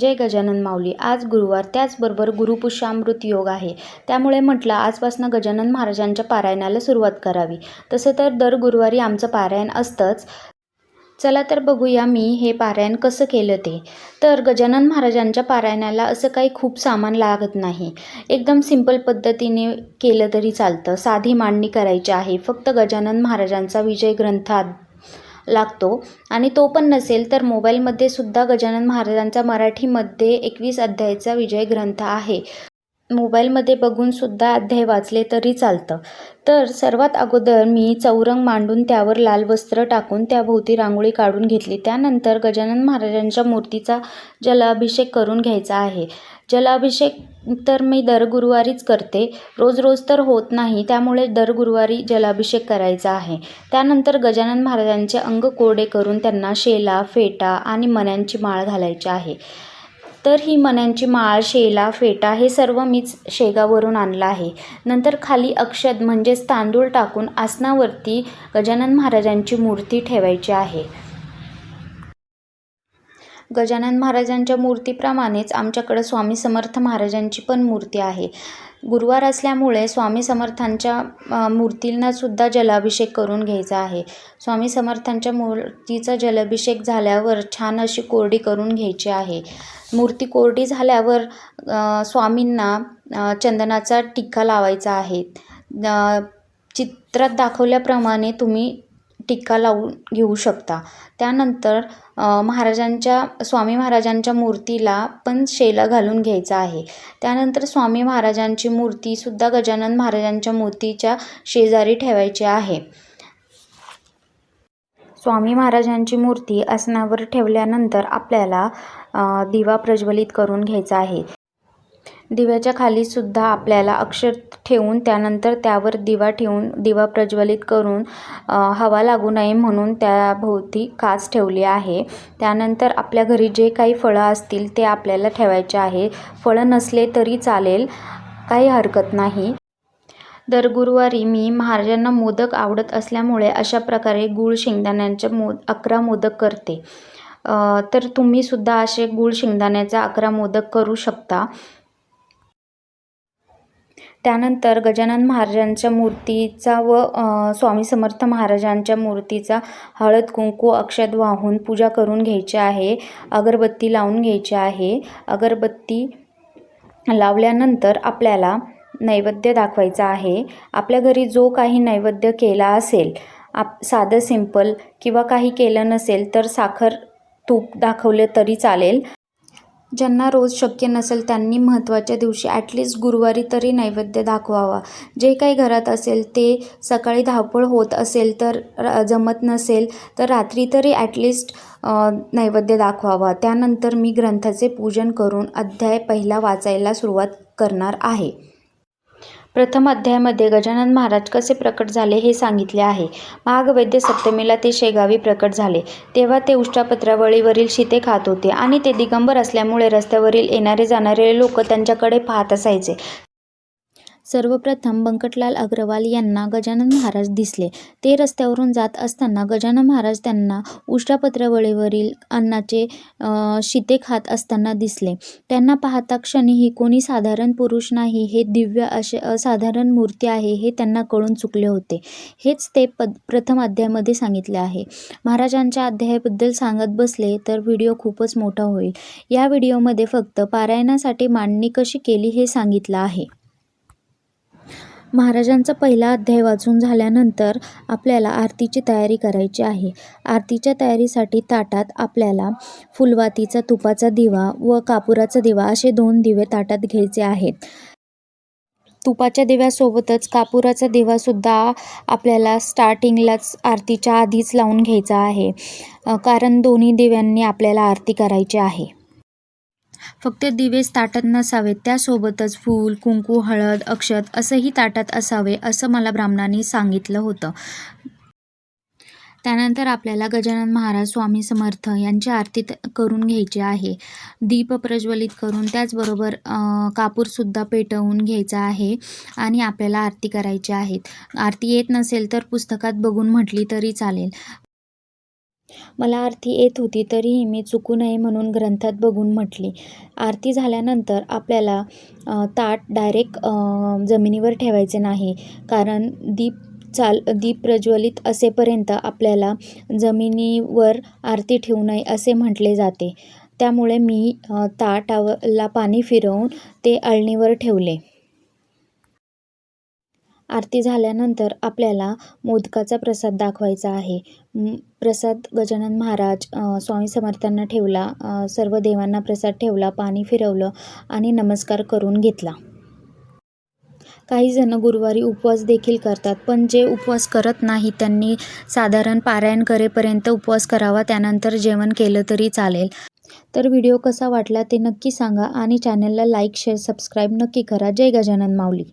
जय गजानन माऊली. आज गुरुवार त्याचबरोबर गुरुपुष्यामृत योग आहे. त्यामुळे म्हटलं आजपासून गजानन महाराजांच्या पारायणाला सुरुवात करावी. तसं तर दर गुरुवारी आमचं पारायण असतंच. चला तर बघूया मी हे पारायण कसं केलं ते. तर गजानन महाराजांच्या पारायणाला असं काही खूप सामान लागत नाही. एकदम सिंपल पद्धतीने केलं तरी चालतं. साधी मांडणी करायची आहे. फक्त गजानन महाराजांचा विजय ग्रंथात लागतो. आणि तो पण नसेल तर मोबाईलमध्ये सुद्धा गजानन महाराजांचा मराठीमध्ये एकवीस अध्यायाचा विजय ग्रंथ आहे. मोबाईलमध्ये बघूनसुद्धा अध्याय वाचले तरी चालतं. तर सर्वात अगोदर मी चौरंग मांडून त्यावर लाल वस्त्र टाकून त्याभोवती रांगोळी काढून घेतली. त्यानंतर गजानन महाराजांच्या मूर्तीचा जलाभिषेक करून घ्यायचा आहे. जलाभिषेक तर मी दर गुरुवारीच करते. रोज रोज तर होत नाही त्यामुळे दर गुरुवारी जलाभिषेक करायचा आहे. त्यानंतर गजानन महाराजांचे अंग कोरडे करून त्यांना शेला फेटा आणि मण्यांची माळ घालायची आहे. तर ही मण्यांची माळ शेला फेटा हे सर्व मीच शेगावरून आणलं आहे. नंतर खाली अक्षत म्हणजेच तांदूळ टाकून आसनावरती गजानन महाराजांची मूर्ती ठेवायची आहे. गजानन महाराजांच्या मूर्तीप्रमाणेच आमच्याकडं स्वामी समर्थ महाराजांची पण मूर्ती आहे. गुरुवार असल्यामुळे स्वामी समर्थांच्या मूर्तींनासुद्धा मूर्तींना सुद्धा जलाभिषेक करून घ्यायचा आहे. स्वामी समर्थांच्या मूर्तीचा जलाभिषेक झाल्यावर छान अशी कोरडी करून घ्यायची आहे. मूर्ती कोरडी झाल्यावर स्वामींना चंदनाचा टिक्का लावायचा आहे. चित्रात दाखवल्याप्रमाणे तुम्ही टिका लावून घेऊ शकता. त्यानंतर महाराजांच्या स्वामी महाराजांच्या मूर्तीला पण शेला घालून घ्यायचा आहे. त्यानंतर स्वामी महाराजांची मूर्तीसुद्धा गजानन महाराजांच्या मूर्तीच्या शेजारी ठेवायची आहे. स्वामी महाराजांची मूर्ती आसनावर ठेवल्यानंतर आपल्याला दिवा प्रज्वलित करून घ्यायचा आहे. दिव्याच्या खाली सुद्धा आपल्याला अक्षर ठेवून त्यानंतर त्यावर दिवा ठेवून दिवा प्रज्वलित करून हवा लागू नये म्हणून त्याभोवती काच ठेवली आहे. त्यानंतर आपल्या घरी जे काही फळं असतील ते आपल्याला ठेवायचे आहे. फळं नसले तरी चालेल काही हरकत नाही. दर गुरुवारी मी महाराजांना मोदक आवडत असल्यामुळे अशा प्रकारे गूळ शेंगदाण्यांचे मो अकरा मोदक करते. तर तर तुम्हीसुद्धा असे गूळ शेंगदाण्याचा अकरा मोदक करू शकता. त्यानंतर गजानन महाराजांच्या मूर्तीचा व स्वामी समर्थ महाराजांच्या मूर्तीचा हळद कुंकू अक्षत वाहून पूजा करून घ्यायची आहे अगरबत्ती लावून घ्यायची आहे. अगरबत्ती लावल्यानंतर आपल्याला नैवेद्य दाखवायचा आहे. आपल्या घरी जो काही नैवेद्य केला असेल आप साधं सिंपल किंवा काही केलं नसेल तर साखर तूप दाखवले तरी चालेल. ज्यांना रोज शक्य नसेल त्यांनी महत्त्वाच्या दिवशी ॲटलिस्ट गुरुवारी तरी नैवेद्य दाखवावा. जे काही घरात असेल ते सकाळी धावपळ होत असेल तर जमत नसेल तर रात्री तरी ॲटलिस्ट नैवेद्य दाखवावा. त्यानंतर मी ग्रंथाचे पूजन करून अध्याय पहिला वाचायला सुरुवात करणार आहे. प्रथम अध्यायामध्ये गजानन महाराज कसे प्रकट झाले हे सांगितले आहे. महागवैद्य सप्तमीला ते शेगावी प्रकट झाले. तेव्हा ते उष्टापत्रावळीवरील शिते खात होते आणि ते दिगंबर असल्यामुळे रस्त्यावरील येणारे जाणारे लोक त्यांच्याकडे पाहत असायचे. सर्वप्रथम बंकटलाल अग्रवाल यांना गजानन महाराज दिसले. ते रस्त्यावरून जात असताना गजानन महाराज त्यांना उष्टापत्रावळीवरील अन्नाचे शिते खात असताना दिसले. त्यांना पाहता क्षणी ही कोणी साधारण पुरुष नाही हे दिव्य असे असाधारण मूर्ती आहे हे त्यांना कळून चुकले होते. हेच ते पद प्रथम अध्यायामध्ये सांगितले आहे. महाराजांच्या अध्यायाबद्दल सांगत बसले तर व्हिडिओ खूपच मोठा होईल. या व्हिडिओमध्ये फक्त पारायणासाठी मांडणी कशी केली हे सांगितलं आहे. महाराजांचा पहिला अध्याय वाचून झाल्यानंतर आपल्याला आरतीची तयारी करायची आहे. आरतीच्या तयारीसाठी ताटात आपल्याला फुलवातीचा तुपाचा दिवा व कापुराचा दिवा असे दोन दिवे ताटात घ्यायचे आहेत. तुपाच्या दिव्यासोबतच कापुराचा दिवासुद्धा आपल्याला स्टार्टिंगलाच आरतीच्या आधीच लावून घ्यायचा आहे. कारण दोन्ही दिव्यांनी आपल्याला आरती करायची आहे. फक्त दिवेच ताटात नसावेत. त्यासोबतच फूल कुंकू हळद अक्षत असंही ताटात असावे असं मला ब्राह्मणांनी सांगितलं होतं. त्यानंतर आपल्याला गजानन महाराज स्वामी समर्थ यांची आरती करून घ्यायची आहे. दीप प्रज्वलित करून त्याचबरोबर कापूरसुद्धा पेटवून घ्यायचा आहे आणि आपल्याला आरती करायची आहेत आरती येत नसेल तर पुस्तकात बघून म्हटली तरी चालेल. मला आरती येत होती तरीही मी चुकू नये म्हणून ग्रंथात बघून म्हटली. आरती झाल्यानंतर आपल्याला ताट डायरेक्ट जमिनीवर ठेवायचे नाही. कारण दीप चाल दीप प्रज्वलित असेपर्यंत आपल्याला जमिनीवर आरती ठेवू नये असे म्हटले जाते. त्यामुळे मी ताटाला पाणी फिरवून ते अळणीवर ठेवले. आरती झाल्यानंतर आपल्याला मोदकाचा प्रसाद दाखवायचा आहे. प्रसाद गजानन महाराज स्वामी समर्थांना ठेवला सर्व देवांना प्रसाद ठेवला पाणी फिरवलं आणि नमस्कार करून घेतला. काही जण गुरुवारी उपवास देखील करतात पण जे उपवास करत नाही त्यांनी साधारण पारायण करेपर्यंत उपवास करावा त्यानंतर जेवण केलं तरी चालेल. तर व्हिडिओ कसा वाटला ते नक्की सांगा आणि चॅनलला लाईक शेअर सबस्क्राईब नक्की करा. जय गजानन माऊली.